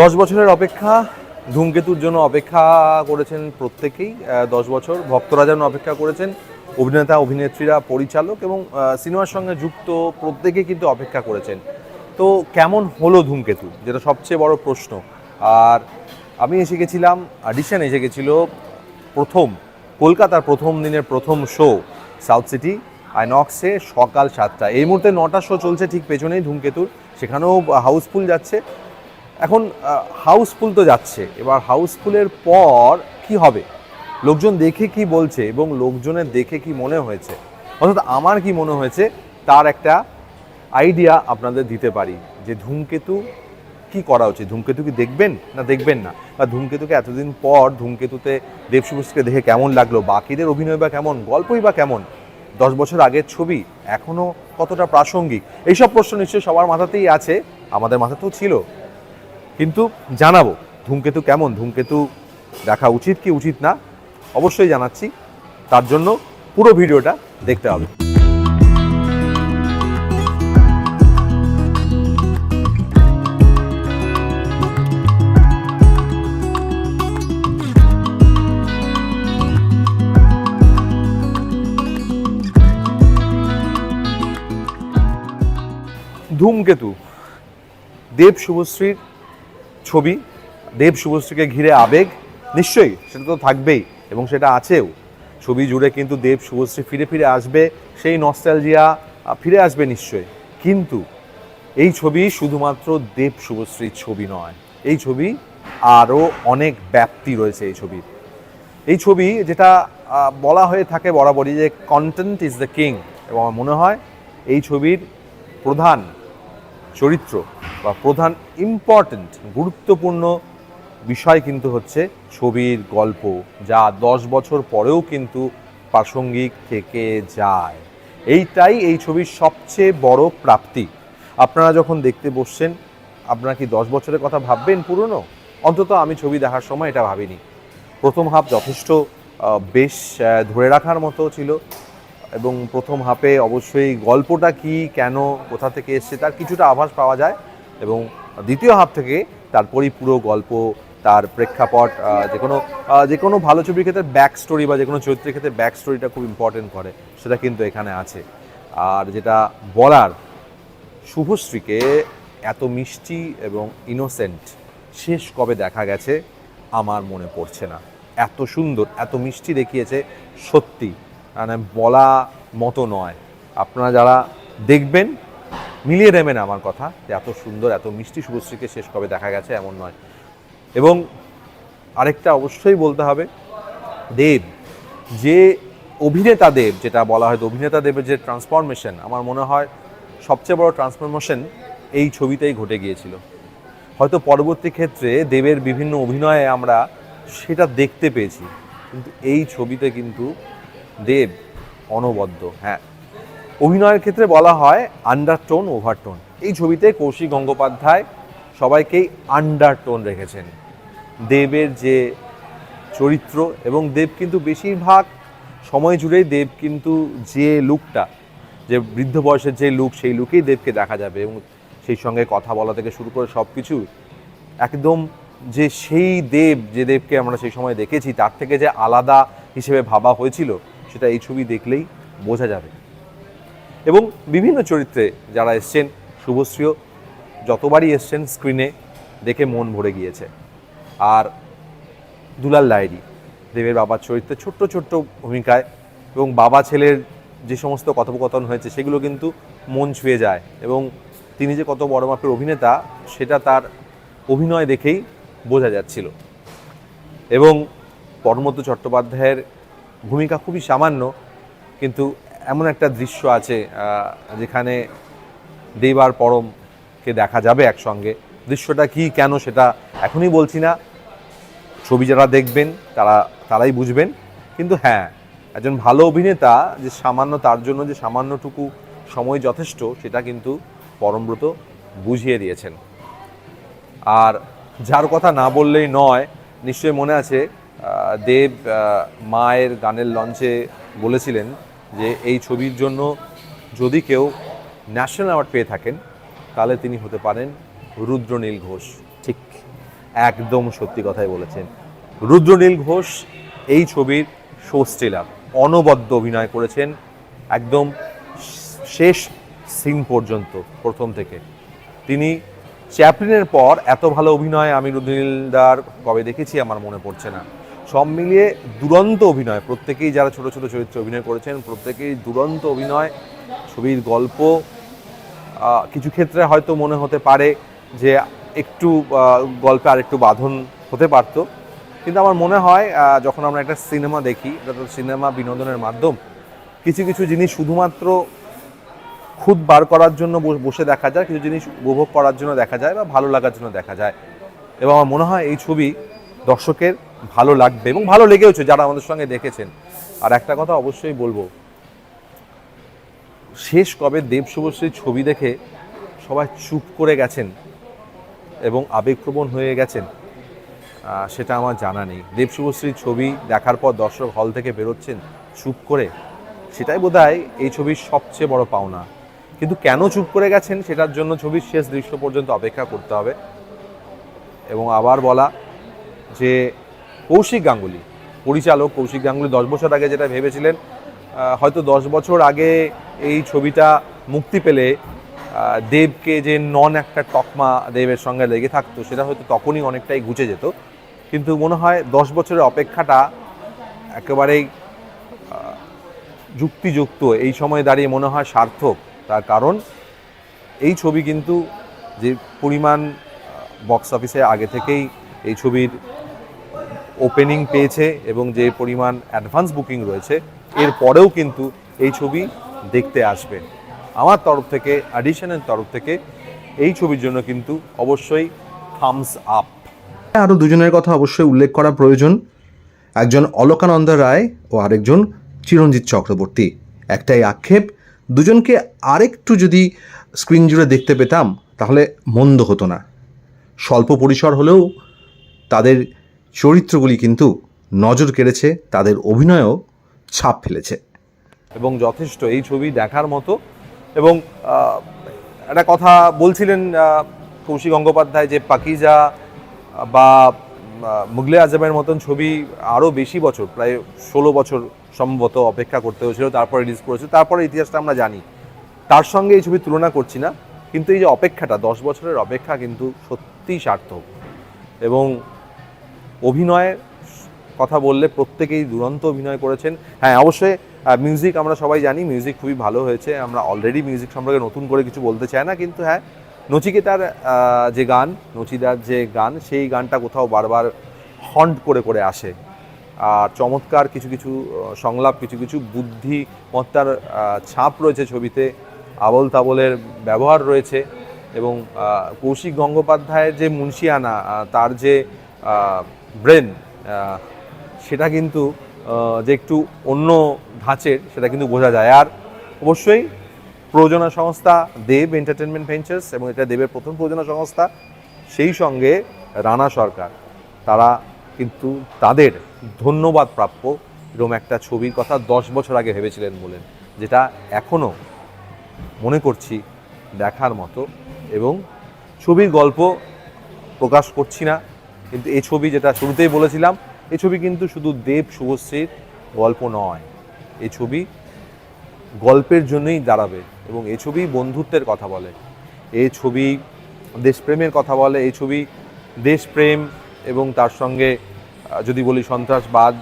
দশ বছরের অপেক্ষা, ধূমকেতুর জন্য অপেক্ষা করেছেন প্রত্যেকেই। দশ বছর ভক্তরা যেন অপেক্ষা করেছেন, অভিনেতা, অভিনেত্রীরা, পরিচালক এবং সিনেমার সঙ্গে যুক্ত প্রত্যেকেই কিন্তু অপেক্ষা করেছেন। তো কেমন হলো ধূমকেতু? যেটা সবচেয়ে বড় প্রশ্ন। আর আমি এসে গেছিলাম অডিশন এসে গেছিল প্রথম, কলকাতার প্রথম দিনের প্রথম শো সাউথ সিটি আইনক্সে সকাল সাতটা এই মুহূর্তে নটা শো চলছে ঠিক পেছনেই ধূমকেতুর। সেখানেও হাউসফুল যাচ্ছে। এখন হাউসফুল তো যাচ্ছে। এবার হাউসফুলের পর কি হবে? লোকজন দেখে কি বলছে এবং লোকজনের দেখে কি মনে হয়েছে? অর্থাৎ আমার কি মনে হয়েছে, তার একটা আইডিয়া আপনাদের দিতে পারি যে ধূমকেতু কি করা উচিত? ধূমকেতু কি দেখবেন না দেখবেন না? বা ধূমকেতুকে এতদিন পর ধূমকেতুতে দেবশুভশ্রীকে দেখে কেমন লাগল? বাকিদের অভিনয় বা কেমন? গল্পই বা কেমন? দশ বছর আগের ছবি এখনও কতটা প্রাসঙ্গিক? এইসব প্রশ্ন নিশ্চয়ই সবার মাথাতেই আছে। আমাদের মাথাতেও ছিল। কিন্তু জানাব, ধূমকেতু কেমন? ধূমকেতু দেখা উচিত কি উচিত না? অবশ্যই জানাচ্ছি। তার জন্য পুরো ভিডিওটা দেখতে হবে। ধূমকেতু, দেব শুভশ্রীর ছবি। দেব শুভশ্রীকে ঘিরে আবেগ। নিশ্চয়ই সেটা তো থাকবেই এবং সেটা আছেও। ছবি জুড়ে কিন্তু দেব শুভশ্রী ফিরে ফিরে আসবে, সেই নস্টালজিয়া ফিরে আসবে নিশ্চয়ই। কিন্তু এই ছবি শুধুমাত্র দেব শুভশ্রীর ছবি নয়, এই ছবি আরও অনেক ব্যাপ্তি রয়েছে এই ছবির। এই ছবি যেটা বলা হয়ে থাকে বরাবরই যে কন্টেন্ট ইজ দ্য কিং এবং আমার মনে হয় এই ছবির প্রধান চরিত্র বা প্রধান ইম্পর্ট্যান্ট গুরুত্বপূর্ণ বিষয় কিন্তু হচ্ছে ছবির গল্প, যা দশ বছর পরেও কিন্তু প্রাসঙ্গিক থেকে যায়। এইটাই এই ছবির সবচেয়ে বড় প্রাপ্তি। আপনারা যখন দেখতে বসছেন, আপনারা কি দশ বছরের কথা ভাববেন পুরনো? অন্তত আমি ছবি দেখার সময় এটা ভাবিনি। প্রথম হাফ যথেষ্ট বেশ ধরে রাখার মতো ছিল এবং প্রথম হাফে অবশ্যই গল্পটা কি, কেন, কোথা থেকে এসছে, তার কিছুটা আভাস পাওয়া যায়। এবং দ্বিতীয় হাফ থেকে তারপরই পুরো গল্প, তার প্রেক্ষাপট যে কোনো যে কোনো ভালো ছবির ক্ষেত্রে ব্যাক স্টোরি বা যে কোনো চরিত্রের ক্ষেত্রে ব্যাক স্টোরিটা খুব ইম্পর্টেন্ট করে, সেটা কিন্তু এখানে আছে। আর যেটা বলার, শুভশ্রীকে এত মিষ্টি এবং ইনোসেন্ট শেষ কবে দেখা গেছে, আমার মনে পড়ছে না। এত সুন্দর, এত মিষ্টি দেখিয়েছে, সত্যি। মানে বলা মতো নয়। আপনারা যারা দেখবেন মিলিয়ে দেবেন আমার কথা যে এত সুন্দর, এত মিষ্টি শুভশ্রীকে শেষ কবে দেখা গেছে এমন নয়। এবং আরেকটা অবশ্যই বলতে হবে, দেব, যে অভিনেতা দেব, যেটা বলা হয় অভিনেতা দেবের যে ট্রান্সফরমেশন আমার মনে হয় সবচেয়ে বড় ট্রান্সফরমেশন এই ছবিতেই ঘটে গিয়েছিল। হয়তো পরবর্তী ক্ষেত্রে দেবের বিভিন্ন অভিনয়ে আমরা সেটা দেখতে পেয়েছি, কিন্তু এই ছবিতে কিন্তু দেব অনবদ্য হ্যাঁ। অভিনয়ের ক্ষেত্রে বলা হয় আন্ডারটোন ওভারটোন এই ছবিতে কৌশিক গঙ্গোপাধ্যায় সবাইকেই আন্ডারটোন রেখেছেন। দেবের যে চরিত্র এবং দেব কিন্তু বেশিরভাগ সময় জুড়েই দেব কিন্তু যে লুকটা যে বৃদ্ধ বয়সের যে লুক সেই লুকেই দেবকে দেখা যাবে এবং সেই সঙ্গে কথা বলা থেকে শুরু করে সব কিছু একদম যে সেই দেব, যে দেবকে আমরা সেই সময় দেখেছি, তার থেকে যে আলাদা হিসেবে ভাবা হয়েছিল, সেটা এই ছবি দেখলেই বোঝা যাবে। এবং বিভিন্ন চরিত্রে যারা এসছেন, শুভশ্রীও যতবারই এসছেন স্ক্রিনে দেখে মন ভরে গিয়েছে। আর দুলাল লাইরি দেবের বাবার চরিত্রে ছোট্ট ছোট্ট ভূমিকায় এবং বাবা ছেলের যে সমস্ত কথোপকথন হয়েছে, সেগুলো কিন্তু মন ছুঁয়ে যায় এবং তিনি যে কত বড় মাপের অভিনেতা, সেটা তার অভিনয় দেখেই বোঝা যাচ্ছিল। এবং পরমত চট্টোপাধ্যায়ের ভূমিকা খুবই সামান্য, কিন্তু এমন একটা দৃশ্য আছে যেখানে দেব আর পরমকে দেখা যাবে একসঙ্গে। দৃশ্যটা কি, কেন সেটা এখনই বলছি না। ছবি যারা দেখবেন, তারা, তারাই বুঝবেন। কিন্তু হ্যাঁ একজন ভালো অভিনেতা যে সামান্য, তার জন্য যে সামান্যটুকু সময় যথেষ্ট, সেটা কিন্তু পরমব্রত বুঝিয়ে দিয়েছেন। আর যার কথা না বললেই নয়, নিশ্চয়ই মনে আছে দেব মায়ের গানের লঞ্চে বলেছিলেন যে এই ছবির জন্য যদি কেউ ন্যাশনাল অ্যাওয়ার্ড পেয়ে থাকেন, তাহলে তিনি হতে পারেন রুদ্রনীল ঘোষ। ঠিক। একদম সত্যি কথাই বলেছেন। রুদ্রনীল ঘোষ এই ছবির শো স্টিলার অনবদ্য অভিনয় করেছেন, একদম শেষ সিন পর্যন্ত, প্রথম থেকে। তিনি চ্যাপলিনের পর এত ভালো অভিনয় আমি রুদ্রনীলদার কবে দেখেছি আমার মনে পড়ছে না। সব মিলিয়ে দুরন্ত অভিনয়। প্রত্যেকেই যারা ছোট ছোট চরিত্রে অভিনয় করেছেন, প্রত্যেকেই দুরন্ত অভিনয়, ছবির গল্প কিছু ক্ষেত্রে হয়তো মনে হতে পারে যে একটু গল্পে আর একটু বাঁধন হতে পারত। কিন্তু আমার মনে হয় যখন আমরা একটা সিনেমা দেখি, এটা তো সিনেমা বিনোদনের মাধ্যম, কিছু কিছু জিনিস শুধুমাত্র খুদ বার করার জন্য বস- বসে দেখা যায়, কিছু জিনিস উপভোগ করার জন্য দেখা যায় বা ভালো লাগার জন্য দেখা যায়। এবং আমার মনে হয় এই ছবি দর্শকের ভালো লাগবে এবং ভালো লেগেওছে যারা আমাদের সঙ্গে দেখেছেন। আর একটা কথা অবশ্যই বলব, শেষ কবে দেব শুভশ্রীর ছবি দেখে সবাই চুপ করে গেছেন এবং আবেগপ্রবণ হয়ে গেছেন সেটা আমার জানা নেই। দেব শুভশ্রীর ছবি দেখার পর দর্শক হল থেকে বেরোচ্ছেন চুপ করে, সেটাই বোধহয় এই ছবির সবচেয়ে বড় পাওনা। কিন্তু কেন চুপ করে গেছেন সেটার জন্য ছবির শেষ দৃশ্য পর্যন্ত অপেক্ষা করতে হবে। এবং আবার বলা যে কৌশিক গাঙ্গুলি, পরিচালক কৌশিক গাঙ্গুলি দশ বছর আগে যেটা ভেবেছিলেন হয়তো দশ বছর আগে এই ছবিটা মুক্তি পেলে দেবকে যে নন একটা তকমা দেবের সঙ্গে লেগে থাকতো, সেটা হয়তো তখনই অনেকটাই ঘুচে যেত। কিন্তু মনে হয় দশ বছরের অপেক্ষাটা একেবারেই যুক্তিযুক্ত, এই সময় দাঁড়িয়ে মনে হয় সার্থক। তার কারণ, এই ছবি কিন্তু যে পরিমাণ বক্স অফিসে আগে থেকেই এই ছবির ওপেনিং পেয়েছে এবং যে পরিমাণ অ্যাডভান্স বুকিং রয়েছে, এর পরেও কিন্তু এই ছবি দেখতে আসবে। আমার তরফ থেকে অ্যাডিশনের তরফ থেকে এই ছবির জন্য কিন্তু অবশ্যই থামস আপ আরও দুজনের কথা অবশ্যই উল্লেখ করা প্রয়োজন। একজন অলকানন্দ রায় ও আরেকজন চিরঞ্জিত চক্রবর্তী। একটাই আক্ষেপ, দুজনকে আরেকটু যদি স্ক্রিন জুড়ে দেখতে পেতাম, তাহলে মন্দ হতো না। স্বল্প পরিসর হলেও তাদের চরিত্রগুলি কিন্তু নজর কেড়েছে, তাদের অভিনয়ও ছাপ ফেলেছে। এবং যথেষ্ট এই ছবি দেখার মতো। এবং একটা কথা বলছিলেন কৌশিক গঙ্গোপাধ্যায় যে পাকিজা বা মুগলে আজমের মতন ছবি আরও বেশি বছর, প্রায় ষোলো বছর সম্ভবত অপেক্ষা করতে হয়েছিল, তারপরে রিলিজ করেছিল, তারপরে ইতিহাসটা আমরা জানি। তার সঙ্গে এই ছবি তুলনা করছি না, কিন্তু এই যে অপেক্ষাটা, দশ বছরের অপেক্ষা কিন্তু সত্যিই সার্থক। এবং অভিনয়ের কথা বললে প্রত্যেকেই দুরন্ত অভিনয় করেছেন। হ্যাঁ অবশ্যই মিউজিক আমরা সবাই জানি মিউজিক খুবই ভালো হয়েছে। আমরা অলরেডি মিউজিক সম্পর্কে নতুন করে কিছু বলতে চাই না, কিন্তু হ্যাঁ নচিকেতার যে গান, নচিদার যে গান, সেই গানটা কোথাও বারবার হন্ট করে করে আসে। আর চমৎকার কিছু কিছু সংলাপ, কিছু কিছু বুদ্ধিমত্তার ছাপ রয়েছে ছবিতে। আবল তাবলের ব্যবহার রয়েছে এবং কৌশিক গঙ্গোপাধ্যায়ের যে মুন্সিয়ানা তার যে ব্রেন সেটা কিন্তু যে একটু অন্য ধাঁচের, সেটা কিন্তু বোঝা যায়। আর অবশ্যই প্রযোজনা সংস্থা দেব এন্টারটেনমেন্ট ভেঞ্চার্স এবং এটা দেবের প্রথম প্রযোজনা সংস্থা, সেই সঙ্গে রানা সরকার। তারা কিন্তু তাদের ধন্যবাদ প্রাপ্য এরকম একটা ছবির কথা দশ বছর আগে ভেবেছিলেন বলেন, যেটা এখনও মনে করছি দেখার মতো এবং ছবির গল্প প্রকাশ করছি না। কিন্তু এই ছবি যেটা শুরুতেই বলেছিলাম, এই ছবি কিন্তু শুধু দেব শুভশ্রীর গল্প নয়। এই ছবি গল্পের জন্যই দাঁড়াবে এবং এই ছবি বন্ধুত্বের কথা বলে। এই ছবি দেশপ্রেমের কথা বলে, এই ছবি দেশপ্রেম এবং তার সঙ্গে যদি বলি সন্ত্রাসবাদ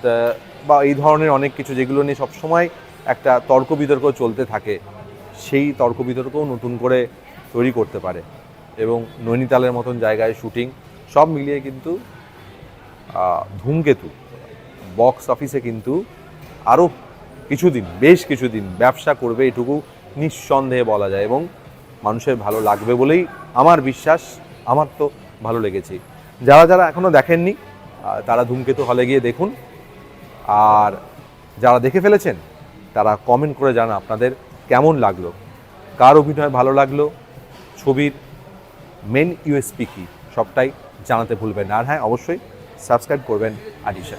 বা এই ধরনের অনেক কিছু যেগুলো নিয়ে সবসময় একটা তর্ক বিতর্ক চলতে থাকে, সেই তর্ক বিতর্কও নতুন করে তৈরি করতে পারে এবং নৈনিতালের মতন জায়গায় শুটিং সব মিলিয়ে কিন্তু ধূমকেতু বক্স অফিসে কিন্তু আরও কিছুদিন, বেশ কিছুদিন ব্যবসা করবে এটুকু নিঃসন্দেহে বলা যায় এবং মানুষের ভালো লাগবে বলেই আমার বিশ্বাস, আমার তো ভালো লেগেছে। যারা যারা এখনও দেখেননি তারা ধূমকেতু হলে গিয়ে দেখুন। আর যারা দেখে ফেলেছেন, তারা কমেন্ট করে জানা আপনাদের কেমন লাগল, কার অভিনয় ভালো লাগল, ছবির মেন ইউএসপি কী, সবটাই জানাতে ভুলবেন না। আর হ্যাঁ অবশ্যই সাবস্ক্রাইব করবেন আডিশা